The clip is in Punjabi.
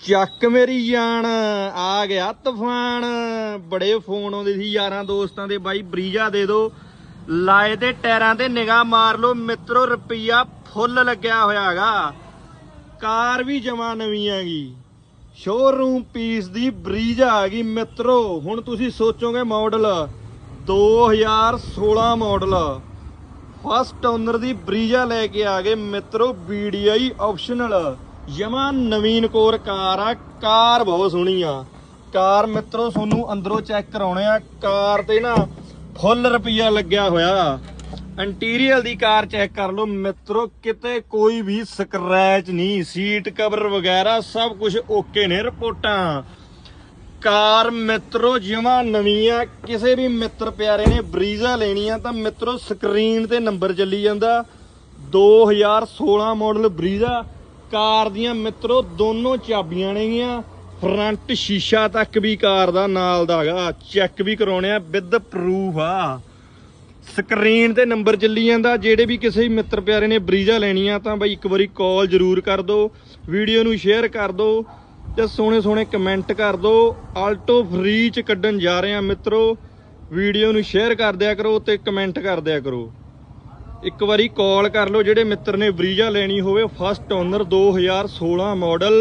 ਚੱਕ ਮੇਰੀ ਜਾਨ, ਆ ਗਿਆ ਤੂਫਾਨ। ਬੜੇ ਫੋਨ ਆਉਂਦੇ ਸੀ ਯਾਰਾਂ ਦੋਸਤਾਂ ਦੇ, ਬਾਈ ਬਰੀਜਾ ਦੇ ਦਿਓ ਲਾਏ ਤੇ ਟਾਇਰਾਂ ਤੇ ਨਿਗਾਹ ਮਾਰ ਲਓ, ਮਿੱਤਰੋ, ਰੁਪਈਆ ਫੁੱਲ ਲੱਗਿਆ ਹੋਇਆ ਹੈਗਾ। ਕਾਰ ਵੀ ਜਮਾ ਨਵੀਂ ਹੈਗੀ ਸ਼ੋਰੂਮ ਪੀਸ ਦੀ ਬਰੀਜਾ ਆ ਗਈ, ਮਿੱਤਰੋ। ਹੁਣ ਤੁਸੀਂ ਸੋਚੋਗੇ ਮਾਡਲ 2016 ਮਾਡਲ ਫਸਟ ਓਨਰ ਦੀ ਬਰੀਜਾ ਲੈ ਕੇ ਆ ਗਏ, ਮਿੱਤਰੋ BDI ਆਪਸ਼ਨਲ ਜਮਾ ਨਵੀਨ ਕੋਰ ਕਾਰ ਆ, ਕਾਰ ਬਹੁਤ ਸੋਹਣੀ ਆ। ਕਾਰ ਮਿੱਤਰੋ, ਤੁਹਾਨੂੰ ਅੰਦਰੋਂ ਚੈੱਕ ਕਰਾਉਣੇ ਆ। ਕਾਰ ਤੇ ਨਾ ਫੁੱਲ ਰੁਪਈਆ ਲੱਗਿਆ ਹੋਇਆ ਇੰਟੀਰੀਅਰ ਦੀ ਕਾਰ ਚੈੱਕ ਕਰ ਲਓ। ਮਿੱਤਰੋ, ਕਿਤੇ ਕੋਈ ਵੀ ਸਕ੍ਰੈਚ ਨਹੀਂ ਸੀਟ ਕਵਰ ਵਗੈਰਾ ਸਭ ਕੁਝ ਓਕੇ ਨੇ ਰਿਪੋਰਟਾਂ। ਕਾਰ ਮਿੱਤਰੋ ਜਮਾ ਨਵੀਂ ਆ, ਕਿਸੇ ਵੀ ਮਿੱਤਰ ਪਿਆਰੇ ਨੇ ਬਰੀਜ਼ਾ ਲੈਣੀ ਆ, ਤਾਂ ਮਿੱਤਰੋ ਸਕਰੀਨ ਤੇ ਨੰਬਰ ਚੱਲੀ ਜਾਂਦਾ। 2016 ਮਾਡਲ ਬਰੀਜ਼ਾ। ਕਾਰ ਦੀਆਂ ਮਿੱਤਰੋ, ਦੋਨੋਂ ਚਾਬੀਆਂ ਨੇਗੀਆਂ ਫਰੰਟ ਸ਼ੀਸ਼ਾ ਤੱਕ ਵੀ ਕਾਰ ਦਾ ਨਾਲ ਦਾ ਹੈਗਾ। ਚੈੱਕ ਵੀ ਕਰਾਉਣੇ ਆ ਵਿਦ ਪ੍ਰੂਫ ਆ। ਸਕਰੀਨ ਤੇ ਨੰਬਰ ਚੱਲੀ ਜਾਂਦਾ। ਜਿਹੜੇ ਵੀ ਕਿਸੇ ਮਿੱਤਰ ਪਿਆਰੇ ਨੇ ਬਰੀਜ਼ਾ ਲੈਣੀ ਆ ਤਾਂ ਬਾਈ ਇੱਕ ਵਾਰੀ ਕਾਲ ਜ਼ਰੂਰ ਕਰ ਦਿਓ। ਵੀਡੀਓ ਨੂੰ ਸ਼ੇਅਰ ਕਰ ਦਿਓ ਤੇ ਸੋਹਣੇ ਸੋਹਣੇ ਕਮੈਂਟ ਕਰ ਦਿਓ। ਆਲਟੋ ਫ੍ਰੀ ਚ ਕੱਢਣ ਜਾ ਰਹੇ ਆ ਮਿੱਤਰੋ। ਵੀਡੀਓ ਨੂੰ ਸ਼ੇਅਰ ਕਰ ਦਿਆ ਕਰੋ ਤੇ ਕਮੈਂਟ ਕਰ ਦਿਆ ਕਰੋ। ਇੱਕ ਵਾਰੀ ਕਾਲ ਕਰ ਲਓ ਜਿਹੜੇ ਮਿੱਤਰ ਨੇ ਬਰੀਜਾ ਲੈਣੀ ਹੋਵੇ ਫਸਟ ਓਨਰ 2016 ਮਾਡਲ